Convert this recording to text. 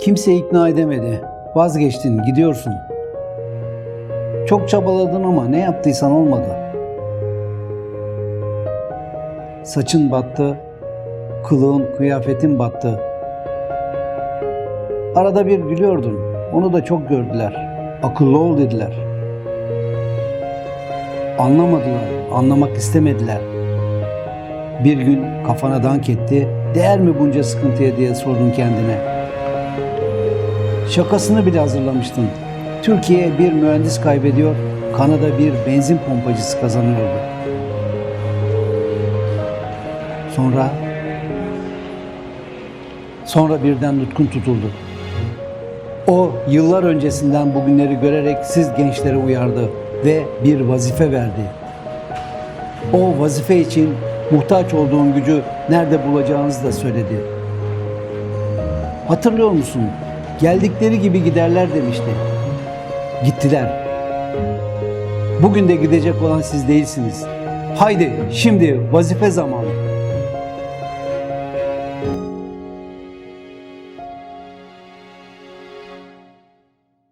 Kimse ikna edemedi. Vazgeçtin, gidiyorsun. Çok çabaladın ama ne yaptıysan olmadı. Saçın battı, kılığın, kıyafetin battı. Arada bir gülüyordun. Onu da çok gördüler. Akıllı ol dediler. Anlamadılar, anlamak istemediler. Bir gün kafana dank etti. Değer mi bunca sıkıntıya diye sordun kendine. Şakasını bile hazırlamıştın. Türkiye bir mühendis kaybediyor, Kanada bir benzin pompacısı kazanıyordu. Sonra sonra birden nutkun tutuldu. O yıllar öncesinden bugünleri görerek siz gençlere uyardı ve bir vazife verdi. O vazife için muhtaç olduğun gücü nerede bulacağınızı da söyledi. Hatırlıyor musun? Geldikleri gibi giderler demişti. Gittiler. Bugün de gidecek olan siz değilsiniz. Haydi şimdi vazife zamanı.